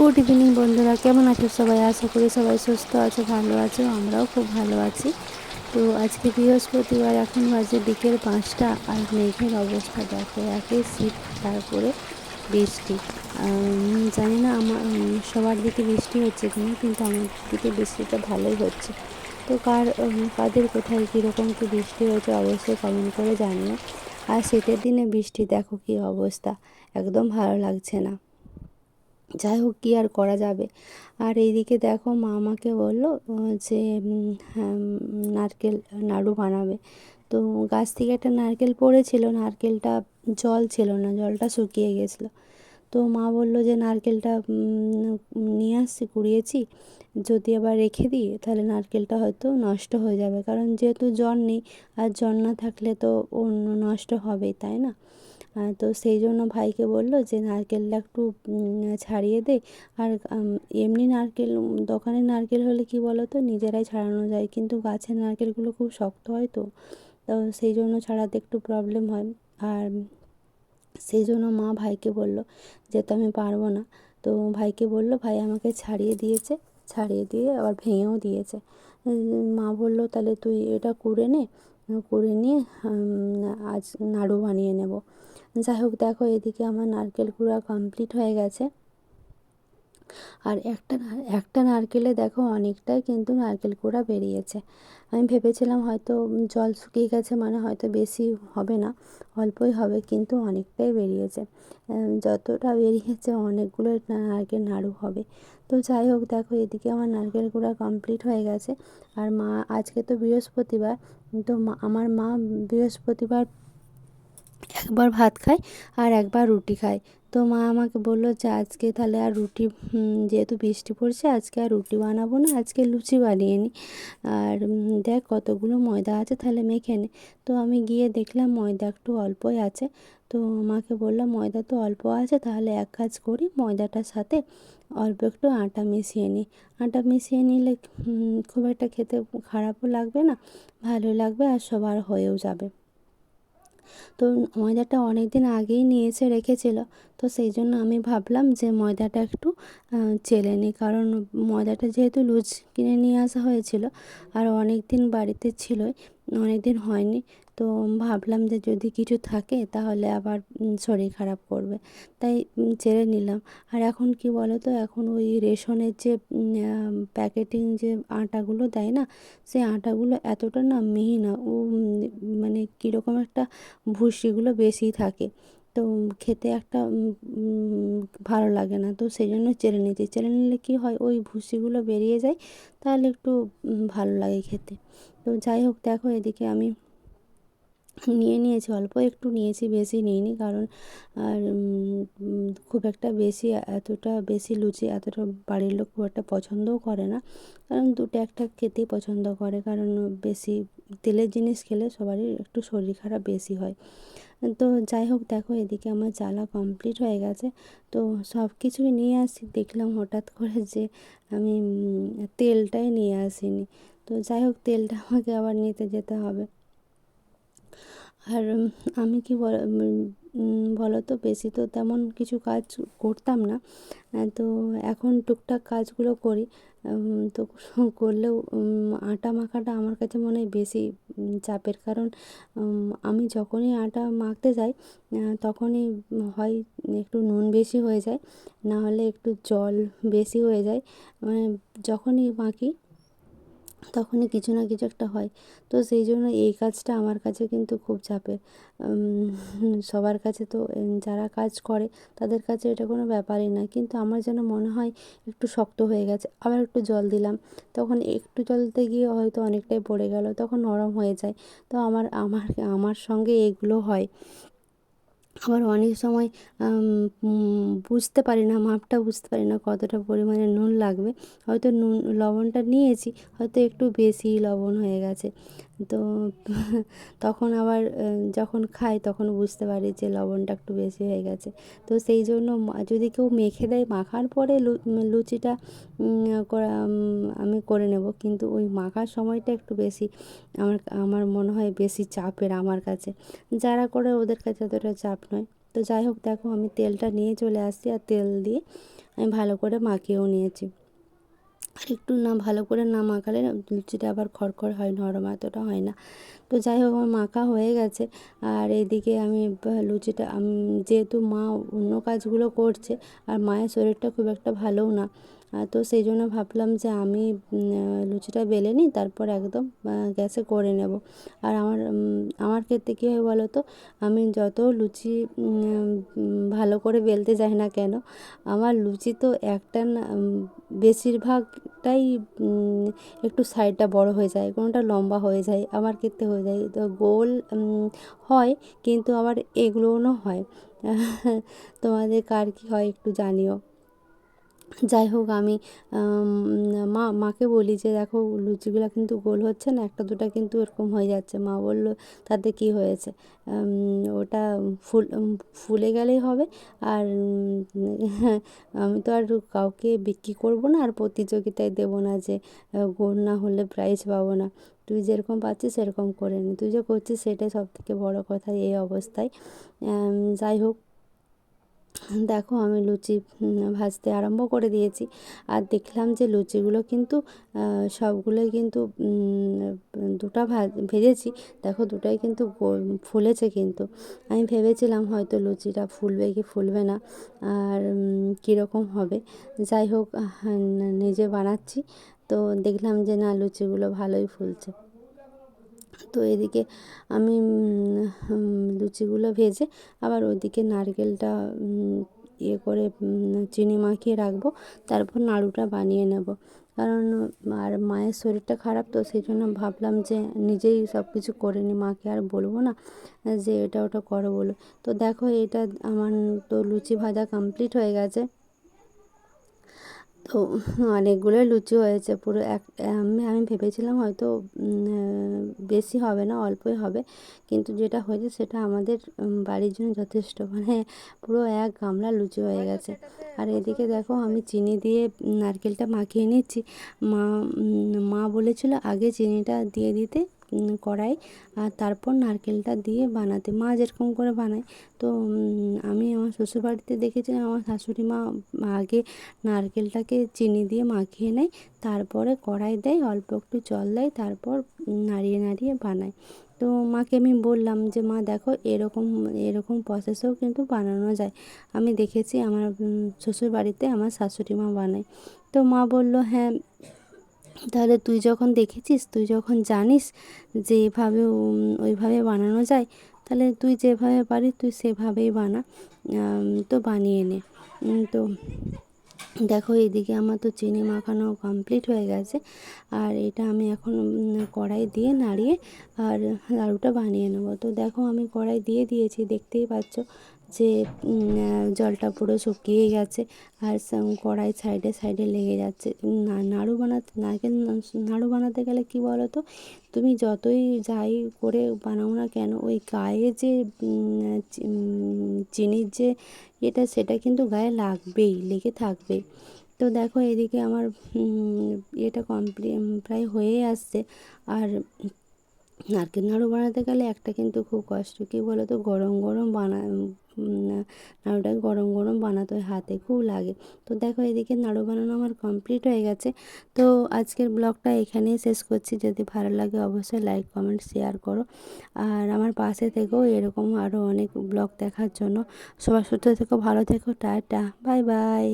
Good evening বন্ধুরা, কেমন আছো সবাই? আশা করি সবাই সুস্থ আছে, ভালো আছো, আমরাও খুব ভালো আছি। তো আজকে বৃহস্পতিবার, এখন বাজে বিকেল পাঁচটা আর মেঘের অবস্থা দেখো, একে শীত, তারপরে বৃষ্টি। জানি না আমার সবার দিকে বৃষ্টি হচ্ছে কিনা কিন্তু আমার দিকে বৃষ্টিটা ভালোই হচ্ছে। তো কার কাদের কোথায় কীরকম কী বৃষ্টি হয়েছে অবশ্যই কমেন্ট করে জানিও। আর শীতের দিনে বৃষ্টি দেখো কী অবস্থা, একদম ভালো লাগছে না। যাই হোক কী আর করা যাবে। আর এইদিকে দেখো মা আমাকে বলল যে হ্যাঁ, নারকেল নাড়ু বানাবে। তো গাছ থেকে একটা নারকেল পড়েছিল নারকেলটা জল ছিল না জলটা শুকিয়ে গেছিল। তো মা বলল যে নারকেলটা নিয়ে আসছি কুড়িয়েছি। যদি আবার রেখে দিই তাহলে নারকেলটা হয়তো নষ্ট হয়ে যাবে। কারণ যেহেতু জল নেই আর জল না থাকলে তো অন্য নষ্ট হবেই তাই না? তো সেই জন্য ভাইকে বলল যে নারকেলটা একটু ছাড়িয়ে দে। আর এমনি নারকেল উম, দোকানের নারকেল হলে কি বলো তো নিজেরাই ছাড়ানো যায়। কিন্তু গাছের নারকেলগুলো খুব শক্ত হয় তো তো সেই জন্য ছাড়াতে একটু প্রবলেম হয়। আর সেই জন্য মা ভাইকে বলল যে তো আমি পারব না। তো ভাইকে বলল ভাই আমাকে ছাড়িয়ে দিয়েছে ছাড়িয়ে দিয়ে আবার ভেঙেও দিয়েছে। মা বলল তাহলে তুই এটা করে নে। করে নিয়ে আজ নাড়ু বানিয়ে নেব। যাই হোক, দেখো এদিকে আমার নারকেল কুড়া কমপ্লিট হয়ে গেছে। আর একটা একটা নারকেলে দেখো অনেকটাই কিন্তু নারকেল কুড়া বেরিয়েছে। আমি ভেবেছিলাম হয়তো জল শুকিয়ে গেছে মানে হয়তো বেশি হবে না, অল্পই হবে, কিন্তু অনেকটাই বেরিয়েছে। যতটা বেরিয়েছে অনেকগুলো নারকেল নাড়ু হবে। তো যাই হোক, দেখো এদিকে আমার নারকেল কুড়া কমপ্লিট হয়ে গেছে। আর মা, আজকে তো বৃহস্পতিবার তো আমার মা বৃহস্পতিবার একবার ভাত খায় আর একবার রুটি খায়। তো মা আমাকে বলল যে, আজকে তাহলে আর রুটি যেহেতু বৃষ্টি পড়ছে, আজকে আর রুটি বানাবো না, আজকে লুচি বানিয়ে নিই আর দেখ কতগুলো ময়দা আছে, তাহলে মেখে নে। তো আমি গিয়ে দেখলাম ময়দা একটু অল্পই আছে। তো মাকে বললাম, ময়দা তো অল্প আছে, তাহলে এক কাজ করি, ময়দাটার সাথে অল্প একটু আটা মিশিয়ে নিই। আটা মিশিয়ে নিলে খুব একটা খেতে খারাপও লাগবে না, ভালো লাগবে আর সবার হয়েও যাবে। তো ময়দাটা অনেক দিন আগেই নিয়ে এসে রেখেছিল। তো সেই জন্য আমি ভাবলাম যে ময়দাটা একটু চেলে নিই, কারণ ময়দাটা যেহেতু লুজ কিনে নিয়ে আসা হয়েছিল, আর অনেক দিন বাড়িতে ছিলই অনেক দিন হয়নি। তো ভাবলাম যে যদি কিছু থাকে তাহলে আবার শরীর খারাপ করবে। তাই ছেড়ে নিলাম। আর এখন কি বলো তো এখন ওই রেশনের যে প্যাকেটিং যে আটাগুলো দেয় না, সেই আটাগুলো এতটা না মিহি না। ও মানে কীরকম একটা ভুষিগুলো বেশি থাকে। তো খেতে একটা ভালো লাগে না। তো সেই জন্য চেলে নিতে চেরে নিলে কী হয়, ওই ভুসিগুলো বেরিয়ে যায়, তাহলে একটু ভালো লাগে খেতে। তো যাই হোক, দেখো এদিকে আমি নিয়ে নিয়েছি, অল্প একটু নিয়েছি, বেশি নিইনি কারণ আর খুব একটা বেশি, এতটা বেশি লুচি, এতটা বাড়ির লোক খুব একটা পছন্দও করে না। কারণ দুটো একটা খেতেই পছন্দ করে, কারণ বেশি তেলের জিনিস খেলে সবারই একটু শরীর খারাপ বেশি হয়। তো যাই হোক, দেখো এদিকে আমার জ্বালা কমপ্লিট হয়ে গেছে। তো সব কিছুই নিয়ে আসি, দেখলাম হঠাৎ করে যে আমি তেলটাই নিয়ে আসিনি। তো যাই হোক, তেলটা আমাকে আবার নিতে যেতে হবে। আর আমি কি বল বলো তো বেশি তো তেমন কিছু কাজ করতাম না। তো এখন টুকটাক কাজগুলো করি। তো করলেও আটা মাখাটা আমার কাছে মনে হয় বেশি চাপের। কারণ আমি যখনই আটা মাখতে যাই তখনই হয় একটু নুন বেশি হয়ে যায় না হলে একটু জল বেশি হয়ে যায়। মানে যখনই মাখি তখনই কিছু না কিছু একটা হয়। তো সেই জন্য এই কাজটা আমার কাছে কিন্তু খুব চাপের। সবার কাছে তো যারা কাজ করে তাদের কাছে এটা কোনো ব্যাপারই না। কিন্তু আমার যেন মনে হয় একটু শক্ত হয়ে গেছে, আবার একটু জল দিলাম। তখন একটু জল দিতে গিয়ে হয়তো অনেকটাই পড়ে গেল, তখন নরম হয়ে যায়। তো আমার আমার আমার সঙ্গে এগুলো হয়। আবার অনেক সময় বুঝতে পারি না, মাপটা বুঝতে পারি না কতটা পরিমাণে নুন লাগবে। হয়তো নুন, লবণটা নিয়েছি, হয়তো একটু বেশি লবণ হয়ে গেছে। তো তখন আবার যখন খাই তখন বুঝতে পারি যে লবণটা একটু বেশি হয়ে গেছে। তো সেই জন্য যদি কেউ মেখে দেয় মাখার পরে লুচিটা করা আমি করে নেব। কিন্তু ওই মাখার সময়টা একটু বেশি আমার আমার মনে হয় বেশি চাপের আমার কাছে। যারা করে ওদের কাছে অতটা চাপ নয়। তো যাই হোক, দেখো আমি তেলটা নিয়ে চলে আসছি আর তেল দিয়ে আমি ভালো করে মাখিয়েও নিয়েছি। আর একটু না ভালো করে না মাখালে লুচিটা আবার খড়খড় হয়, নরম এতটা হয় না। তো যাই হোক, আমার মাখা হয়ে গেছে। আর এদিকে আমি লুচিটা যেহেতু মা অন্য কাজগুলো করছে, আর মায়ের শরীরটা খুব একটা ভালোও না। তো সেই জন্য ভাবলাম যে আমি লুচিটা বেলে নিই, তারপর একদম গ্যাসে করে নেব। আর আমার আমার ক্ষেত্রে কী হয় বলো তো আমি যত লুচি ভালো করে বেলতে যাই না কেন, আমার লুচি তো একটা না বেশিরভাগটাই একটু সাইডটা বড় হয়ে যায়, কোনোটা লম্বা হয়ে যায়, আমার ক্ষেত্রে হয়ে যায়। তো গোল হয়, কিন্তু আবার এগুলোও হয়। তোমাদের কার কী হয় একটু জানিও। যাই হোক, আমি মা, মাকে বলি যে, দেখো, লুচিগুলো কিন্তু গোল হচ্ছে না, একটা দুটো কিন্তু এরকম হয়ে যাচ্ছে। মা বলল, তাতে কি হয়েছে? ওটা ফুল ফুলে গেলেই হবে। আর আমি তো আর কাউকে বিক্রি করব না, আর প্রতিযোগিতায় দেবো না যে গোল না হলে প্রাইজ পাবো না। তুই যেরকম পাচ্ছিস, সেরকম করে নি। তুই যে করছিস, সেটাই সব থেকে বড়ো কথা এই অবস্থায়। যাই হোক দেখো আমি লুচি ভাজতে আরম্ভ করে দিয়েছি। আর দেখলাম যে লুচিগুলো কিন্তু সবগুলোই কিন্তু দুটা ভেজেছি। দেখো দুটাই কিন্তু ফুলেছে কিন্তু। আমি ভেবেছিলাম হয়তো লুচিটা ফুলবে কি ফুলবে না, আর কীরকম হবে। যাই হোক নিজে বানাচ্ছি। তো দেখলাম যে না, লুচিগুলো ভালোই ফুলছে। তো এদিকে আমি লুচিগুলো ভেজে আবার ওইদিকে নারকেলটা ইয়ে করে চিনি মাখিয়ে রাখব। তারপর নাড়ুটা বানিয়ে নেব। কারণ, আর মায়ের শরীরটা খারাপ তো, সেই জন্য ভাবলাম যে নিজেই সব কিছু করে নিই। মাকে আর বলব না যে এটা ওটা করো বলো। তো দেখো এটা আমার তো লুচি ভাজা কমপ্লিট হয়ে গেছে। তো অনেকগুলোই লুচি হয়েছে পুরো এক আমি আমি ভেবেছিলাম হয়তো বেশি হবে না অল্পই হবে। কিন্তু যেটা হয়েছে সেটা আমাদের বাড়ির জন্য যথেষ্ট। মানে পুরো এক গামলা লুচি হয়ে গেছে। আর এদিকে দেখো আমি চিনি দিয়ে নারকেলটা মাখিয়ে নিচ্ছি। মা মা বলেছিল আগে চিনিটা দিয়ে দিতে। কড়াই আর তারপর নারকেলটা দিয়ে বানাতে, মা যেরকম করে বানায়। তো আমি আমার শ্বশুরবাড়িতে দেখেছি, আমার শাশুড়ি মা আগে নারকেলটাকে চিনি দিয়ে মাখিয়ে নেয়, তারপরে কড়াই দেয়, অল্প একটু জল দেয়, তারপর নাড়িয়ে নাড়িয়ে বানায়। তো মাকে আমি বললাম যে, মা, দেখো, এরকম এরকম প্রসেসেও কিন্তু বানানো যায়। আমি দেখেছি, আমার শ্বশুর বাড়িতে আমার শাশুড়ি মা বানায়। তো মা বলল হ্যাঁ তাহলে তুই যখন দেখেছিস, তুই যখন জানিস যে এভাবে ওইভাবে বানানো যায়, তাহলে তুই যেভাবে পারিস, তুই সেভাবেই বানা তো বানিয়ে নে। তো দেখো এদিকে আমার তো চিনি মাখানো কমপ্লিট হয়ে গেছে, আর এটা আমি এখন কড়াই দিয়ে নাড়িয়ে আর লাড়ুটা বানিয়ে নেব। তো দেখো আমি কড়াই দিয়ে দিয়েছি, দেখতেই পাচ্ছ যে জলটা পুরো শুকিয়ে গেছে আর কড়াই সাইডে সাইডে লেগে যাচ্ছে। না, নাড়ু বানাতে নারকেল নাড়ু বানাতে গেলে কি বলো তো তুমি যতই যাই করে বানাও না কেন, ওই গায়ে যে চিনির যে এটা সেটা কিন্তু গায়ে লাগবেই, লেগে থাকবেই তো দেখো এদিকে আমার এটা কমপ্লি, প্রায় হয়েই আসছে। আর নারকেল নাড়ু বানাতে গেলে একটা কিন্তু খুব কষ্ট। কী বলো তো গরম গরম বানা নাড়ুটা গরম গরম বানাতে হয়, হাতে খুব লাগে। তো দেখো, এদিকে নাড়ু বানানো আমার কমপ্লিট হয়ে গেছে। তো আজকের ব্লগটা এখানেই শেষ করছি। যদি ভালো লাগে, অবশ্যই লাইক কমেন্ট শেয়ার করো। আর আমার পাশে থেকেও এরকম আরও অনেক ব্লগ দেখার জন্য। সবার সুস্থ থেকো, ভালো থেকো, টাটা বাই বাই